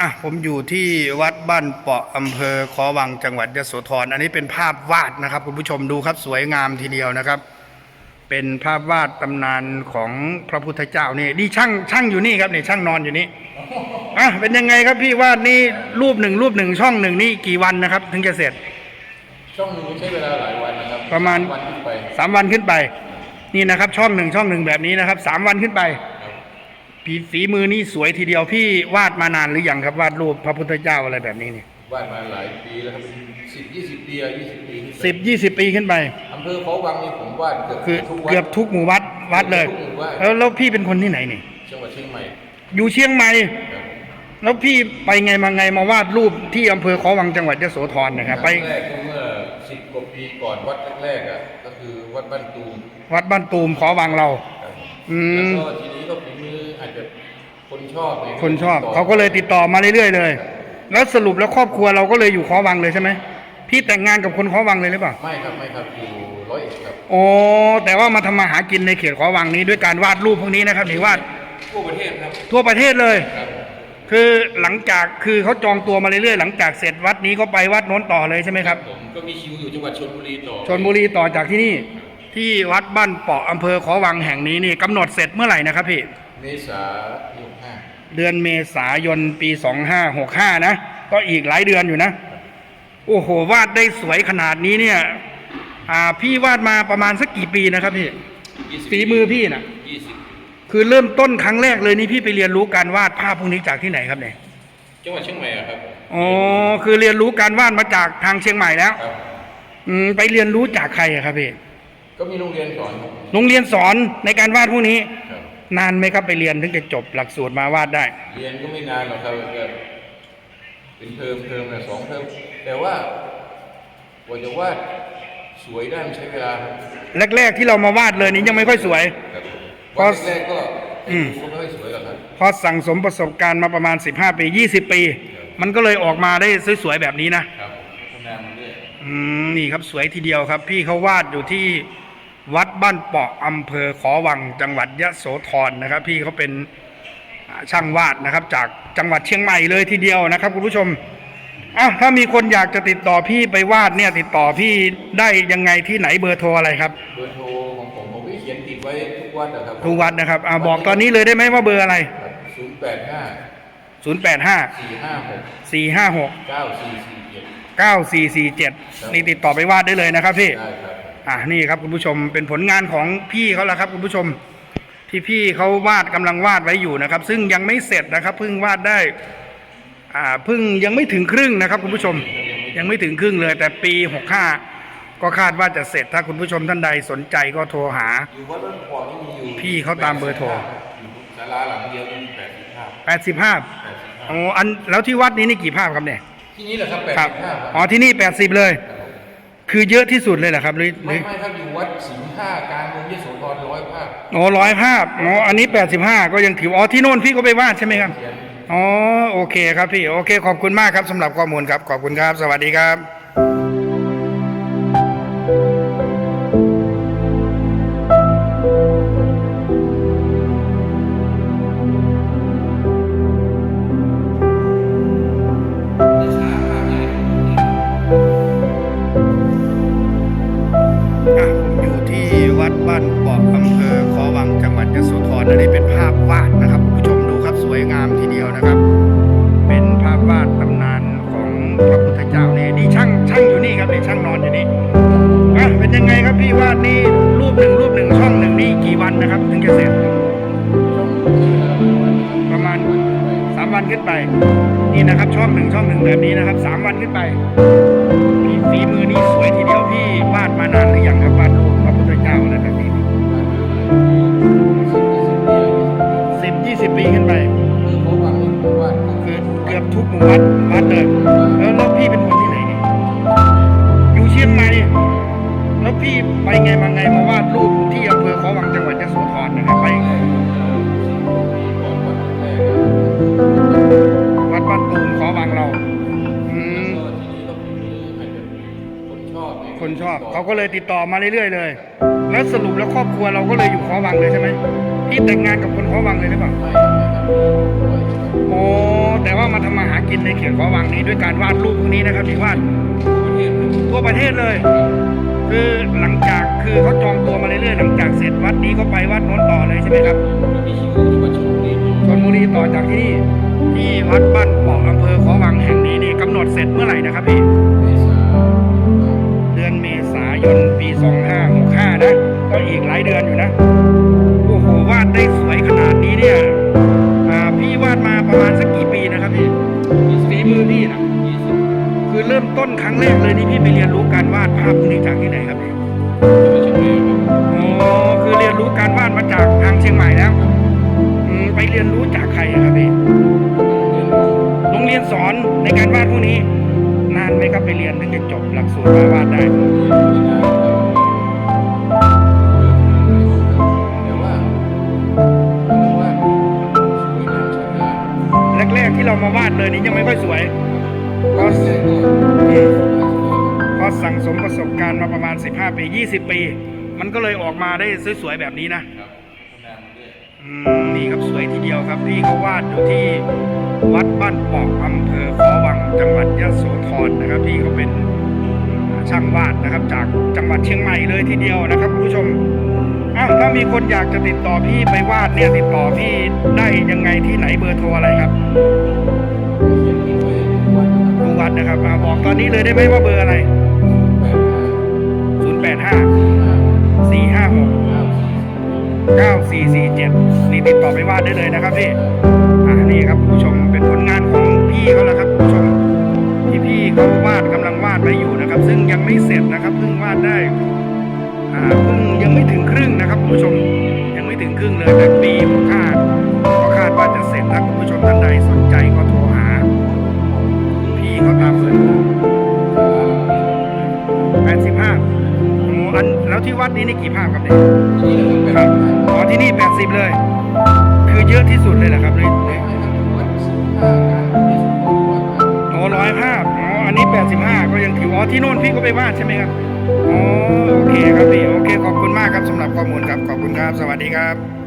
อะผมอยู่ที่วัดบ้านเปาะอำเภอขอวังจังหวัดยโสธรอันนี้เป็นภาพวาดนะครับ คุณผู้ชมดูครับสวยงามทีเดียวนะครับ เป็นภาพวาดตำนานของพระพุทธเจ้านี่นี่ช่างช่างอยู่นี่ครับนี่ช่างนอนอยู่นี่อะเป็นยังไงครับพี่วาดนี่รูปหนึ่งรูปหนึ่งช่องหนึ่งนี่กี่วันนะครับ ถึงจะเสร็จ ช่องหนึ่งใช้เวลาหลายวันนะครับประมาณวันขึ้นไปสามวันขึ้นไป นี่นะครับ ช่องหนึ่งช่องหนึ่งแบบนี้นะครับสามวันขึ้นไปครับ ฝีฝีมือนี่สวยทีเดียวพี่วาดมานานหรือยังครับ วาดรูปพระพุทธเจ้าอะไรแบบนี้นี่วาดมาหลายปีแล้วครับสิบยี่สิบปีอะยี่สิบปีขึ้นไปสิบยี่สิบปีขึ้นไป อำเภอเขาวังนี่ผมวาดเกือบคือทุกวัด เกือบทุกหมู่วัดวัดเลย ทุกหมู่บ้านแล้วแล้วพี่เป็นคนที่ไหนนี่ จังหวัดเชียงใหม่อยู่เชียงใหม่ ครับ แล้วพี่ไปไงมาไงมาวาดรูปที่อำเภอขอวังจังหวัดยโสธรนะครับคไปรั้งแรกก็เมื่อสิบกว่าปีก่อนวัดแรกๆอะก็คือวัดบ้านตูมวัดบ้านตูมขอวังเรา ครับอืแล้วมก็ทีนี้ก็ฝีมื ออาจจะคนชอบไงคนชอบติดต่เขาก็เลยติดต่อมาเรื่อยๆเลย แล้วสรุปแล้วครอบครัวเราก็เลยอยู่ขอวังเลยใช่ไหมพี่แต่งงานกับคนขอวังเลยหรือเปล่าไม่ครับไม่ครับอยู่ร้อยเอ็ดครับโอ้แต่ว่ามาทำมาหากินในเขตขอวังนี้ด้วยการวาดรูปพวกนี้นะครับนี่วาดทั่วประเทศครับทั่วประเทศเลย ครับคือหลังจากคือเขาจองตัวมาเรื่อยๆหลังจากเสร็จวัดนี้ก็ไปวัดโน้นต่อเลยใช่ไหมครับผมก็มีคิวอยู่จังหวัดชลบุรีต่อชนบุรีต่อจากที่นี่ ที่วัดบ้านเปาะอำเภอขอวังแห่งนี้นี่กำหนดเสร็จเมื่อไหร่นะครับพี่ เมษาหกห้าเดือนเมษายนปี 2565 นะ ก็อีกหลายเดือนอยู่นะ โอ้โห วาดได้สวยขนาดนี้เนี่ย อ่าพี่วาดมาประมาณสักกี่ปีนะครับพี่ฝีมือพี่น่ะ ยี่สิบคือเริ่มต้นครั้งแรกเลยนี่พี่ไปเรียนรู้การวาดภาพพวกนี้จากที่ไหนครับเนี่ยจังหวัดเชียงใหม่อะครับอ๋อคือเรียนรู้การวาดมาจากทางเชียงใหม่แล้ว ครับ อืมไปเรียนรู้จากใครอะครับพี่ ก็มีโรงเรียนสอนครับโรงเรียนสอนในการวาดพวกนี้ ครับนานไหมครับไปเรียนถึงจะจบหลักสูตรมาวาดได้ เรียนก็ไม่นานหรอกครับก็เป็นเทอมเทอมละสองเทอมแต่ว่ากว่าจะวาดสวยได้มันใช้เวลาครับแรก ๆ ที่เรามาวาดเลยนี่ยังไม่ค่อยสวย ครับเพราะวาดแรกๆก็อืม ก็ไม่ค่อยสวยหรอกครับ พอสั่งสมประสบการณ์มาประมาณ 15 ปี 20 ปี มันก็เลยออกมาได้สวยๆแบบนี้นะ ครับพัฒนามาเรื่อย อืมนี่ครับสวยทีเดียวครับ พี่เขาวาดอยู่ที่ วัดบ้านเปาะอำเภอขอวังจังหวัดยะโสธรนะครับ พี่เขาเป็นอ่าช่างวาดนะครับ จากจังหวัดเชียงใหม่เลยทีเดียวนะครับคุณผู้ชมอ้าวถ้ามีคนอยากจะติดต่อพี่ไปวาดเนี่ยติดต่อพี่ได้ยังไงที่ไหนเบอร์โทรอะไรครับเบอร์โทรของผมผมก็เขียนติดไว้ทุกวัดนะครับทุกวัดนะครับอ่าบอกตอนนี้เลยได้ไหมว่าเบอร์อะไรศูนย์แปดห้า085สี่ห้าหก456เก้าสี่สี่เจ็ด9447นี่ติดต่อไปวาดได้เลยนะครับพี่ได้ครับ อะนี่ครับคุณผู้ชมเป็นผลงานของพี่เขาแล้วครับคุณผู้ชมที่พี่เขาวาดกำลังวาดไว้อยู่นะครับ ซึ่งยังไม่เสร็จนะครับเพิ่งวาดได้อ่าเพิ่งยังไม่ถึงครึ่งนะครับคุณผู้ชมยังไม่ถึงครึ่งเลย แต่ปี65ก็คาดว่าจะเสร็จถ้าคุณผู้ชมท่านใดสนใจก็โทรหาอยู่วัดบ้านปอนี่มีอยู่พี่เขาตามเบอร์โทรอยู่ศาลาหลังเดียวมีแปดสิบห้า85แปดสิบห้าอ๋ออันแล้วที่วัดนี้นี่กี่ภาพครับเนี่ยที่นี่แหละครับแปดครับสิบห้าอ๋อที่นี่80เลย คือเยอะที่สุดเลยเหรอครับหรือหไม่รือไม่ครับอยู่วัดสิงห์ห้ากลางเมืองยโสธรร้อยภาคอ๋อร้อยภาพอ๋ออันนี้85ก็ยังถืออ๋อที่โน่นพี่ก็ไปวาดใช่ไหมครับ เขียน อ๋อโอเคครับพี่ โอเค ขอบคุณมากครับสำหรับข้อมูลครับ ขอบคุณครับ สวัสดีครับ ที่วัดบ้านเปาะอำเภอขอวังจังหวัดยโสธรอันนี้เป็นภาพวาดนะครับคุณผู้ชมดูครับสวยงามทีเดียวนะครับ เป็นภาพวาดตำนานของพระพุทธเจ้านี่นี่ช่างช่างอยู่นี่ครับนี่ช่างนอนอยู่นี่อะเป็นยังไงครับพี่วาดนี่รูปหนึ่งรูปหนึ่งช่องหนึ่งนี่กี่วันนะครับ ถึงจะเสร็จ ประมาณสามวันขึ้นไป นี่นะครับช่องหนึ่งช่องหนึ่งแบบนี้นะครับสามวันขึ้นไปฝีมือนี่สวยทีเดียวพี่วาดมานานหรือยังครับ ปีขึ้นไปคือเขาวังนี่ผมวาดคือเกือบทุกหมู่วัดวัดเลยแล้วแล้วพี่เป็นคนที่ไหนเนี่ยอยู่เชียงใหม่แล้วพี่ไปไงมาไงมาวาดรูปที่อำเภอขอวังจังหวัดยโสธรนะครับไปก่อนวัดแรกวัดบ้านตูมขอวังเราอืมก็ทีนี้ก็มีอาจจะคนชอบไงคนชอบเขาก็เลยติดต่อมาเรื่อยๆเลย แล้วสรุปแล้วครอบครัวเราก็เลยอยู่ขอวังเลยใช่ไหม พี่แต่งงานกับคนขอวังเลยหรือเปล่าไม่ครับไม่ครับร้อยเอ็ดครับโอ้แต่ว่ามาทำมาหากินในเขตขอวังนี้ด้วยการวาดรูปพวกนี้นะครับที่วาดประเทศนะทั่วประเทศเลย คือหลังจากคือเขาจองตัวมาเรื่อยๆหลังจากเสร็จวัดนี้ก็ไปวัดโน้นต่อเลยใช่ไหมครับมีคิวจังหวัดชลบุรีชนบุรีต่อจากที่นี่ที่วัดบ้านเปาะอำเภอขอวังแห่งนี้นี่กำหนดเสร็จเมื่อไหร่นะครับพี่เมษาเดือนเมษายนปี 2565นะก็อีกหลายเดือนอยู่นะโอ้โห วาดได้สวยขนาดนี้เนี่ยอ่าพี่วาดมาประมาณสักกี่ปีนะครับพี่ฝีมือพี่นะยี่สิบคือเริ่มต้นครั้งแรกเลยนี่พี่ไปเรียนรู้การวาดภาพพวกนี้จากที่ไหนครับพี่จังหวัดเชียงใหม่ครับอ๋อคือเรียนรู้การวาดมาจากทางเชียงใหม่แล้วอืมไปเรียนรู้จากใครอะครับพี่เรียนรู้โรงเรียนสอนในการวาดพวกนี้ นานไหมครับไปเรียนถึงจะจบหลักสูตรมาวาดได้ เลยนี่ยังไม่ค่อยสวยก็ก็แสดงว่าก็สั่งสมประสบการณ์มาประมาณ 15 ปี 20 ปี มันก็เลยออกมาได้สวยๆแบบนี้นะอือนี่ครับสวยทีเดียวครับพี่เขาวาดอยู่ที่วัดบ้านปอกอำเภอขอวังจังหวัดยะโสธรนะครับพี่เขาเป็นช่างวาดนะครับ จากจังหวัดเชียงใหม่เลยทีเดียวนะครับคุณผู้ชมอ้าวถ้ามีคนอยากจะติดต่อพี่ไปวาดเนี่ยติดต่อพี่ได้ยังไงที่ไหนเบอร์โทรอะไรครับ วัดนะครับอ่าบอกตอนนี้เลยได้ไหมว่าเบอร์อะไรแปดห้า085สี่ห้า456เก้าสี่สี่9447 นี่ติดต่อไปวาดได้เลยนะครับพี่อ่านี่ครับผู้ชมเป็นผลงานของพี่เขาแล้วครับผู้ชมที่พี่เขาวาดกำลังวาดไว้อยู่นะครับ ซึ่งยังไม่เสร็จนะครับเพิ่งวาดได้อ่าเพิ่งยังไม่ถึงครึ่งนะครับคุณผู้ชมยังไม่ถึงครึ่งเลยแต่ปีผมคาดก็คาดว่าจะเสร็จถ้าคุณผู้ชมท่านใดสนใจก็โทร เขาตามเบอร์โทร85โอ้อันแล้วที่วัดนี้นี่กี่ภาพครับเนี่ยครับอ๋อที่นี่80เลย คือเยอะที่สุดเลยเหรอครับเลยไม่ให้ทำวัดสิบห้างานที่สุดของวัดครับอ๋อร้อยภาพอ๋ออันนี้85ก็ยังถืออ๋อที่โน่นพี่ก็ไปวาดใช่ไหมครับอ๋อโอเคครับพี่โอเคขอบคุณมากครับสำหรับข้อมูลครับขอบคุณครับ สวัสดีครับ